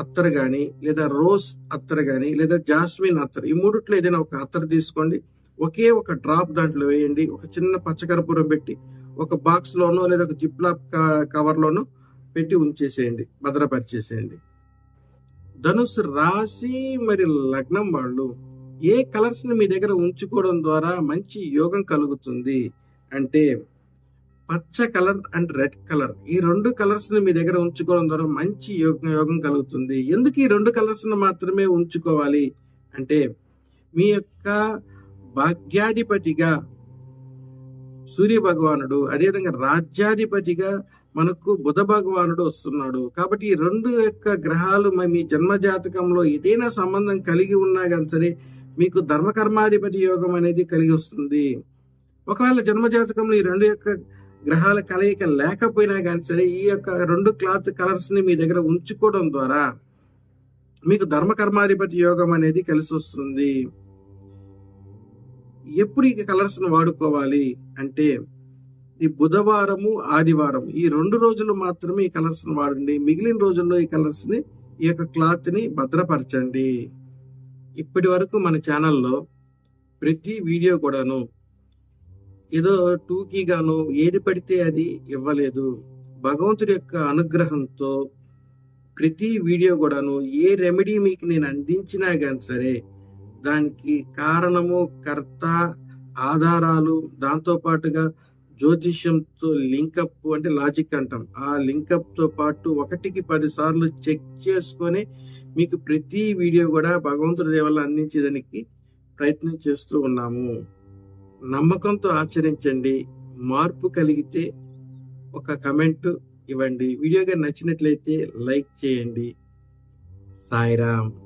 అత్తరు కానీ లేదా రోజ్ అత్తరు కానీ లేదా జాస్మిన్ అత్తరు ఈ మూడిట్లో ఏదైనా ఒక అత్తరు తీసుకోండి. ఒకే ఒక డ్రాప్ దాంట్లో వేయండి. ఒక చిన్న పచ్చకర్పూరం పెట్టి ఒక బాక్స్ లోనో లేదా ఒక జిప్లాప్ కవర్ లోనో పెట్టి ఉంచేసేయండి. భద్రపరిచేసేయండి. ధనుసు రాశి మరి లగ్నం వాళ్ళు ఏ కలర్స్ని మీ దగ్గర ఉంచుకోవడం ద్వారా మంచి యోగం కలుగుతుంది అంటే పచ్చ కలర్ అండ్ రెడ్ కలర్. ఈ రెండు కలర్స్ని మీ దగ్గర ఉంచుకోవడం ద్వారా మంచి యోగం యోగం కలుగుతుంది. ఎందుకు ఈ రెండు కలర్స్ని మాత్రమే ఉంచుకోవాలి? అంటే మీ యొక్క భాగ్యాధిపతిగా సూర్య భగవానుడు అదేవిధంగా రాజ్యాధిపతిగా మనకు బుధ భగవానుడు వస్తున్నాడు. కాబట్టి ఈ రెండు యొక్క గ్రహాలు మీ జన్మ జాతకంలో ఏదైనా సంబంధం కలిగి ఉన్నా కానీ సరే మీకు ధర్మకర్మాధిపతి యోగం అనేది కలిగి వస్తుంది. ఒకవేళ జన్మ జాతకంలో ఈ రెండు యొక్క గ్రహాల కలయిక లేకపోయినా కానీ సరే ఈ యొక్క రెండు క్లాత్ కలర్స్ని మీ దగ్గర ఉంచుకోవడం ద్వారా మీకు ధర్మకర్మాధిపతి యోగం అనేది కలిసి వస్తుంది. ఎప్పుడు ఈ కలర్స్ను వాడుకోవాలి అంటే ఈ బుధవారము ఆదివారం ఈ రెండు రోజులు మాత్రమే ఈ కలర్స్ను వాడండి. మిగిలిన రోజుల్లో ఈ కలర్స్ని ఈ యొక్క క్లాత్ని భద్రపరచండి. ఇప్పటి వరకు మన ఛానల్లో ప్రతి వీడియో కూడాను ఏదో టూకీగాను ఏది పడితే అది ఇవ్వలేదు. భగవంతుడి యొక్క అనుగ్రహంతో ప్రతి వీడియో కూడాను ఏ రెమెడీ మీకు నేను అందించినా కానీ సరే దానికి కారణము కర్త ఆధారాలు దాంతో పాటుగా జ్యోతిష్యంతో లింకప్ అంటే లాజిక్ అంటాం. ఆ లింకప్తో పాటు ఒకటికి పది సార్లు చెక్ చేసుకొని మీకు ప్రతి వీడియో కూడా భగవంతుడి దేవల్ల అందించేదానికి ప్రయత్నం చేస్తూ ఉన్నాము. నమ్మకంతో ఆచరించండి. మార్పు కలిగితే ఒక కమెంట్ ఇవ్వండి. వీడియోగా నచ్చినట్లయితే లైక్ చేయండి. సాయిరామ్.